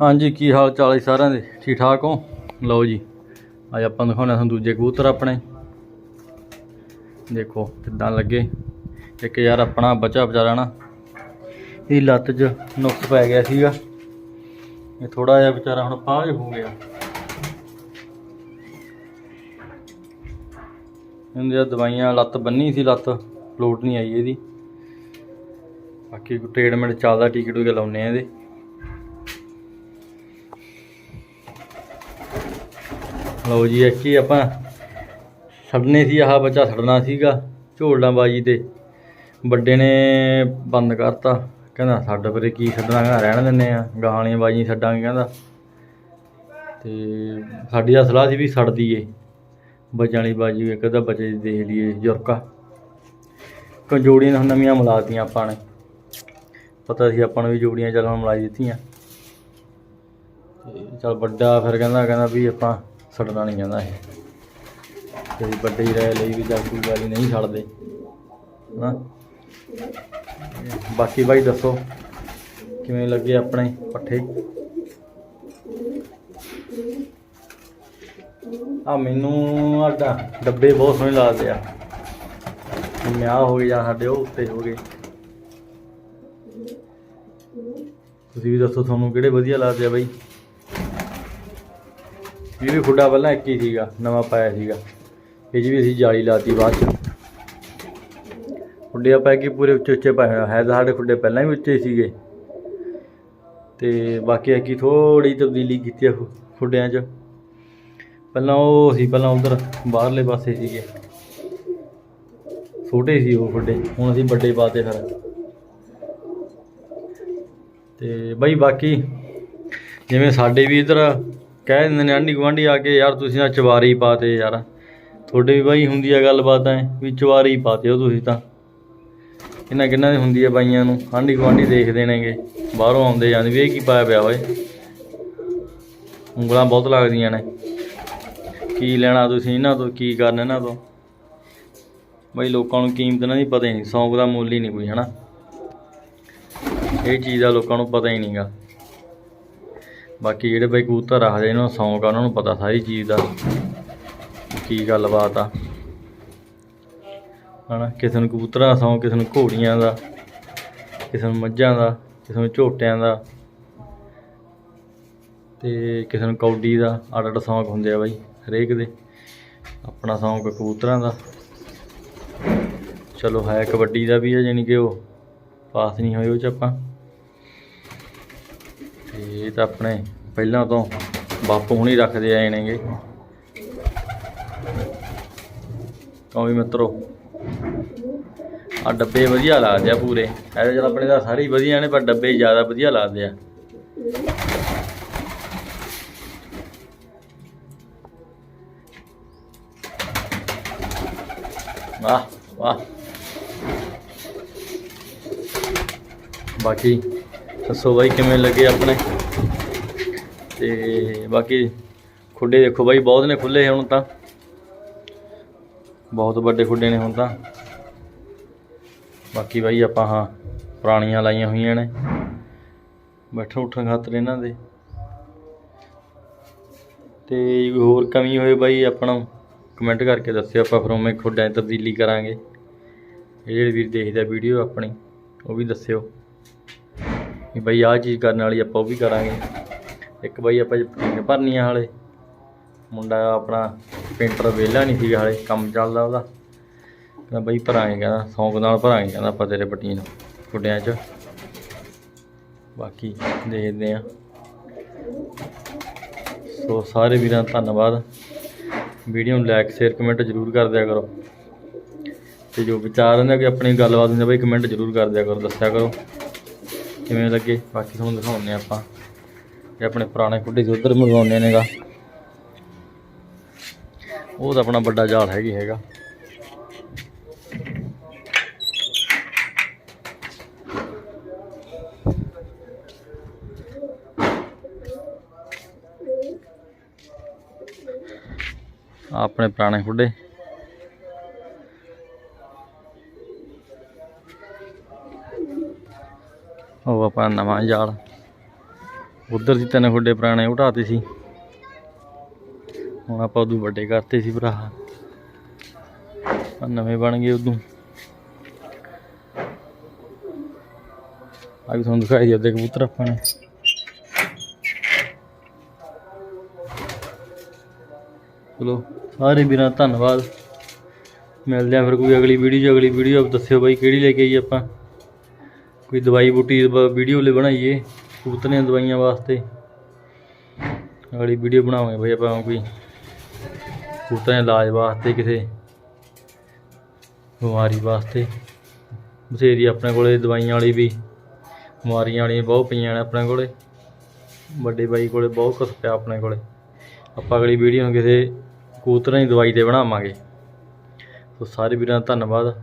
ਹਾਂਜੀ, ਕੀ ਹਾਲ ਚਾਲ ਹੈ ਸਾਰਿਆਂ ਦੇ? ਠੀਕ ਠਾਕ ਹੋ? ਲਓ ਜੀ, ਅੱਜ ਆਪਾਂ ਦਿਖਾਉਣੇ ਤੁਹਾਨੂੰ ਦੂਜੇ ਕਬੂਤਰ ਆਪਣੇ। ਦੇਖੋ ਕਿੱਦਾਂ ਲੱਗੇ। ਇੱਕ ਯਾਰ ਆਪਣਾ ਬੱਚਾ ਵਿਚਾਰਾ ਨਾ ਇਹ ਲੱਤ 'ਚ ਨੁਕਸ ਪੈ ਗਿਆ ਸੀਗਾ। ਇਹ ਥੋੜਾ ਜਿਹਾ ਵਿਚਾਰਾ ਹੁਣ ਪਾਜ ਹੋ ਗਿਆ। ਇਹਦੀਆਂ ਦਵਾਈਆਂ, ਲੱਤ ਬੰਨੀ ਸੀ, ਲੱਤ ਲੋਟ ਨਹੀਂ ਆਈ ਇਹਦੀ। ਬਾਕੀ ਟ੍ਰੀਟਮੈਂਟ ਚੱਲਦਾ, ਟੀਕੇ ਟੂਕੇ ਲਾਉਨੇ ਆ ਇਹਦੇ। ਲਓ ਜੀ, ਇੱਕ ਹੀ ਆਪਾਂ ਛੱਡਨੇ ਸੀ, ਆਹ ਬੱਚਾ ਛੱਡਣਾ ਸੀਗਾ ਝੋਲਣਾ ਬਾਜੀ ਤੇ। ਵੱਡੇ ਨੇ ਬੰਦ ਕਰਤਾ, ਕਹਿੰਦਾ ਛੱਡ ਪਰੇ ਕੀ ਛੱਡਣਾ, ਕਹਿੰਦਾ ਰਹਿਣ ਦਿੰਨੇ ਆ ਗਾਹਾਂ ਵਾਲੀਆਂ ਬਾਜੀਆਂ ਛੱਡਾਂਗੇ, ਕਹਿੰਦਾ। ਤੇ ਸਾਡੀ ਤਾਂ ਸਲਾਹ ਸੀ ਵੀ ਛੱਡ ਦਈਏ। ਬੱਚਿਆਂ ਵਾਲੀ ਬਾਜੀ ਇੱਕ ਅੱਧਾ ਬੱਚੇ ਦੀ ਦੇਖ ਲਈਏ, ਜੁਰਕਾ। ਕਿਉਂ ਜੋੜੀਆਂ ਹੁਣ ਨਵੀਆਂ ਮਿਲਾਤੀਆਂ ਆਪਾਂ ਨੇ। ਪਤਾ ਸੀ ਆਪਾਂ ਨੂੰ ਵੀ ਜੋੜੀਆਂ ਚੱਲ ਹੁਣ ਮਿਲਾਈ ਦਿੱਤੀਆਂ। ਤੇ ਚੱਲ ਵੱਡਾ ਫਿਰ ਕਹਿੰਦਾ ਕਹਿੰਦਾ ਵੀ ਆਪਾਂ ਛੱਡਣਾ ਨਹੀਂ ਕਹਿੰਦਾ ਇਹ। ਤੇ ਅਸੀਂ ਵੱਡੇ ਲਈ ਵੀ ਚੱਲ ਕੋਈ ਗੱਲ ਨਹੀਂ ਛੱਡਦੇ ਹਾਂ ਬਾਕੀ ਬਾਈ ਦੱਸੋ, ਕਿਵੇਂ ਲੱਗੇ ਆਪਣੇ ਪੱਠੇ? ਆ ਮੈਨੂੰ ਆਡਾ ਡੱਬੇ ਬਹੁਤ ਸੋਹਣੇ ਲੱਗਦੇ ਆ। ਮਿਆਹ ਹੋ ਗਏ ਜਾਂ ਸਾਡੇ ਉਹ ਉੱਤੇ ਹੋ ਗਏ। ਤੁਸੀਂ ਵੀ ਦੱਸੋ ਤੁਹਾਨੂੰ ਕਿਹੜੇ ਵਧੀਆ ਲੱਗਦੇ ਆ ਬਾਈ? ਇਹ ਵੀ ਖੁੱਡਾ ਪਹਿਲਾਂ ਇੱਕ ਹੀ ਸੀਗਾ ਨਵਾਂ ਪਾਇਆ ਸੀਗਾ ਇਹ 'ਚ ਵੀ ਅਸੀਂ ਜਾਲੀ ਲਾਤੀ ਬਾਅਦ ਚ ਖੁੱਡੇ ਆਪਾਂ ਕੀ ਪੂਰੇ ਉੱਚੇ ਉੱਚੇ ਪਾਏ ਹੋਏ ਆ। ਹੈ ਤਾਂ ਸਾਡੇ ਖੁੱਡੇ ਪਹਿਲਾਂ ਵੀ ਉੱਚੇ ਸੀਗੇ ਤੇ ਬਾਕੀ ਕੀ ਥੋੜੀ ਤਬਦੀਲੀ ਕੀਤੀ ਆ ਖੁ- ਖੁੱਡਿਆਂ 'ਚ ਪਹਿਲਾਂ ਉਹ ਸੀ ਪਹਿਲਾਂ ਉਧਰ ਬਾਹਰਲੇ ਪਾਸੇ ਸੀਗੇ ਛੋਟੇ ਸੀ ਉਹ ਖੁੱਡੇ ਹੁਣ ਅਸੀਂ ਵੱਡੇ ਪਾਤੇ ਫਿਰ ਤੇ ਬਾਈ ਬਾਕੀ ਜਿਵੇਂ ਸਾਡੇ ਵੀ ਇਧਰ ਕਹਿ ਦਿੰਦੇ ਨੇ, ਆਂਢੀ ਗੁਆਂਢੀ ਆ ਕੇ, ਯਾਰ ਤੁਸੀਂ ਨਾ ਚਵਾਰੀ ਪਾਤੇ ਯਾਰ। ਤੁਹਾਡੇ ਵੀ ਬਾਈ ਹੁੰਦੀ ਆ ਗੱਲਬਾਤ ਐ ਵੀ ਚਵਾਰੀ ਪਾਤੇ ਹੋ ਤੁਸੀਂ ਤਾਂ। ਇਹਨਾਂ ਕਿੰਨਾਂ ਦੀ ਹੁੰਦੀ ਆ ਬਾਈਆਂ ਨੂੰ? ਆਂਢੀ ਗੁਆਂਢੀ ਦੇਖਦੇ ਨੇਗੇ, ਬਾਹਰੋਂ ਆਉਂਦੇ ਜਾਂਦੇ, ਵੀ ਇਹ ਕੀ ਪਾਇਆ ਪਿਆ ਓਏ? ਉਂਗਲਾਂ ਬਹੁਤ ਲੱਗਦੀਆਂ ਨੇ। ਕੀ ਲੈਣਾ ਤੁਸੀਂ ਇਹਨਾਂ ਤੋਂ, ਕੀ ਕਰਨਾ ਇਹਨਾਂ ਤੋਂ? ਬਈ ਲੋਕਾਂ ਨੂੰ ਕੀਮਤ ਇਹਨਾਂ ਦੀ ਪਤਾ ਹੀ ਨਹੀਂ, ਸੌਂਕ ਦਾ ਮੁੱਲ ਹੀ ਨਹੀਂ ਕੋਈ, ਹਨਾ? ਇਹ ਚੀਜ਼ ਦਾ ਲੋਕਾਂ ਨੂੰ ਪਤਾ ਹੀ ਨਹੀਂਗਾ ਬਾਕੀ ਜਿਹੜੇ ਬਈ ਕਬੂਤਰ ਰੱਖਦੇ, ਇਹਨਾਂ ਨੂੰ ਸੌਂਕ ਆ, ਉਹਨਾਂ ਨੂੰ ਪਤਾ ਸਾਰੀ ਚੀਜ਼ ਦਾ ਕੀ ਗੱਲਬਾਤ ਆ। ਹਨਾ, ਕਿਸੇ ਨੂੰ ਕਬੂਤਰਾਂ ਦਾ ਸੌਂਕ, ਕਿਸੇ ਨੂੰ ਘੋੜੀਆਂ ਦਾ, ਕਿਸੇ ਨੂੰ ਮੱਝਾਂ ਦਾ, ਕਿਸੇ ਨੂੰ ਝੋਟਿਆਂ ਦਾ ਤੇ ਕਿਸੇ ਨੂੰ ਕੌਡੀ ਦਾ ਅੱਡ ਅੱਡ ਸੌਂਕ ਹੁੰਦੇ ਆ ਬਾਈ, ਹਰੇਕ ਦੇ। ਆਪਣਾ ਸੌਂਕ ਕਬੂਤਰਾਂ ਦਾ। ਚਲੋ ਹੈ ਕਬੱਡੀ ਦਾ ਵੀ ਹੈ ਯਾਨੀ ਕਿ ਉਹ ਪਾਸ ਨਹੀਂ ਹੋਏ ਉਹ ਚ ਆਪਾਂ। ਤੇ ਇਹ ਤਾਂ ਆਪਣੇ ਪਹਿਲਾਂ ਤੋਂ ਬਾਪੂ ਹੁਣੀ ਰੱਖਦੇ ਆਏ ਨੇਗੇ। ਕਹੋ ਵੀ ਮਿੱਤਰੋ ਆ ਡੱਬੇ ਵਧੀਆ ਲੱਗਦੇ ਆ ਪੂਰੇ। ਇਹਦੇ ਚਲ ਆਪਣੇ ਤਾਂ ਸਾਰੇ ਹੀ ਵਧੀਆ ਨੇ, ਪਰ ਡੱਬੇ ਜ਼ਿਆਦਾ ਵਧੀਆ ਲੱਗਦੇ ਆ ਵਾਹ ਵਾਹ। ਬਾਕੀ ਦੱਸੋ ਬਾਈ, ਕਿਵੇਂ ਲੱਗੇ ਆਪਣੇ? ਤੇ ਬਾਕੀ ਖੁੱਡੇ ਦੇਖੋ ਬਾਈ, ਬਹੁਤ ਨੇ ਖੁੱਲੇ ਹੁਣ ਤਾਂ। ਬਹੁਤ ਵੱਡੇ ਖੁੱਡੇ ਨੇ ਹੁਣ ਤਾਂ। ਬਾਕੀ ਬਾਈ ਆਪਾਂ ਹਾਂ, ਪੁਰਾਣੀਆਂ ਲਾਈਆਂ ਹੋਈਆਂ ਨੇ। ਬੈਠਣ ਉੱਠਣ ਖਾਤਰ ਇਹਨਾਂ ਦੇ। ਤੇ ਹੋਰ ਕਮੀ ਹੋਏ ਬਾਈ, ਆਪਣਾ ਕਮੈਂਟ ਕਰਕੇ ਦੱਸਿਓ ਆਪਾਂ, ਫਿਰ ਉਵੇਂ ਖੁੱਡਾਂ 'ਚ ਤਬਦੀਲੀ ਕਰਾਂਗੇ। ਜਿਹੜੇ ਵੀਰ ਦੇਖਦੇ ਵੀਡੀਓ ਆਪਣੀ, ਉਹ ਵੀ ਦੱਸਿਓ। ਵੀ ਬਈ ਆਹ ਚੀਜ਼ ਕਰਨ ਵਾਲੀ ਆਪਾਂ ਉਹ ਵੀ ਕਰਾਂਗੇ। ਇੱਕ ਬਾਈ ਆਪਾਂ ਪਟੀਨ ਭਰਨੀਆਂ ਹਾਲੇ। ਮੁੰਡਾ ਆਪਣਾ ਪੇਂਟਰ ਵਿਹਲਾ ਨਹੀਂ ਸੀਗਾ ਹਾਲੇ, ਕੰਮ ਚੱਲਦਾ ਉਹਦਾ। ਕਹਿੰਦਾ ਬਈ ਭਰਾਂਗੇ, ਕਹਿੰਦਾ ਸੌਂਕ ਨਾਲ ਭਰਾਂਗੇ, ਕਹਿੰਦਾ ਆਪਾਂ ਤੇਰੇ ਪਟੀਨ ਖੁੱਡਿਆਂ 'ਚ। ਬਾਕੀ ਦੇਖਦੇ ਆ ਸੋ ਸਾਰੇ ਵੀਰਾਂ ਦਾ ਧੰਨਵਾਦ। ਵੀਡੀਓ ਨੂੰ ਲਾਈਕ ਸ਼ੇਅਰ ਕਮੈਂਟ ਜ਼ਰੂਰ ਕਰ ਦਿਆ ਕਰੋ। ਤੇ ਜੋ ਵਿਚਾਰ ਹੁੰਦੇ ਕਿ ਆਪਣੀ ਗੱਲਬਾਤ ਹੁੰਦੀ ਬਈ ਕਮੈਂਟ ਜ਼ਰੂਰ ਕਰ ਦਿਆ ਕਰੋ, ਦੱਸਿਆ ਕਰੋ। ਕਿਵੇਂ ਲੱਗੇ? ਬਾਕੀ ਤੁਹਾਨੂੰ ਦਿਖਾਉਂਦੇ ਹਾਂ ਆਪਾਂ। ਇਹ ਆਪਣੇ ਪੁਰਾਣੇ ਖੁੱਡੇ ਸੀ, ਉਧਰ ਮੰਗਵਾਉਂਦੇ ਨੇਗਾ ਉਹ ਤਾਂ ਆਪਣਾ ਵੱਡਾ ਜਾਲ ਹੈਗੀ। ਹੈਗਾ ਆਪਣੇ ਪੁਰਾਣੇ ਖੁੱਡੇ ਉਹ ਆਪਣਾ ਨਵਾਂ ਜਾਲ। ਉਧਰ ਸੀ ਤਿੰਨ ਖੁੱਡੇ ਪੁਰਾਣੇ ਉਠਾਤੇ ਸੀ। ਹੁਣ ਆਪਾਂ ਉਦੋਂ ਵੱਡੇ ਕਰਤੇ ਸੀ ਭਰਾ। ਆਹ ਨਵੇਂ ਬਣ ਗਏ ਉਦੋਂ। ਆ ਵੀ ਤੁਹਾਨੂੰ ਦਿਖਾਈ ਦਿੰਦੇ ਕਬੂਤਰ ਆਪਾਂ ਨੇ। ਚਲੋ, ਸਾਰੇ ਵੀਰਾਂ ਦਾ ਧੰਨਵਾਦ। ਮਿਲਦੇ ਆ ਫਿਰ ਕੋਈ ਅਗਲੀ ਵੀਡੀਓ ਅਗਲੀ ਵੀਡੀਓ ਦੱਸਿਓ ਬਾਈ ਕਿਹੜੀ ਲੈ ਕੇ ਆਈ ਆਪਾਂ। ਕੋਈ ਦਵਾਈ ਬੂਟੀ ਵੀਡੀਓ ਲਈ ਬਣਾਈਏ ਕਬੂਤਰਾਂ ਦਵਾਈਆਂ ਵਾਸਤੇ। ਅਗਲੀ ਵੀਡੀਓ ਬਣਾਵਾਂਗੇ ਬਈ ਆਪਾਂ ਕੋਈ ਕਬੂਤਰਾਂ ਦੇ ਇਲਾਜ ਵਾਸਤੇ ਕਿਸੇ ਬਿਮਾਰੀ ਵਾਸਤੇ। ਬਥੇਰੀ ਆਪਣੇ ਕੋਲੇ ਦਵਾਈਆਂ ਵਾਲੀ ਵੀ ਬਿਮਾਰੀਆਂ ਵਾਲੀਆਂ ਬਹੁਤ ਪਈਆਂ ਨੇ ਆਪਣੇ ਕੋਲੇ। ਵੱਡੇ ਬਾਈ ਕੋਲੇ ਬਹੁਤ ਕੁਛ ਪਿਆ ਆਪਣੇ ਕੋਲੇ। ਆਪਾਂ ਅਗਲੀ ਵੀਡੀਓ ਨੂੰ ਕਿਸੇ ਕਬੂਤਰਾਂ ਦੀ ਦਵਾਈ ਤੇ ਬਣਾਵਾਂਗੇ। ਸੋ ਸਾਰੇ ਵੀਰਾਂ ਦਾ ਧੰਨਵਾਦ।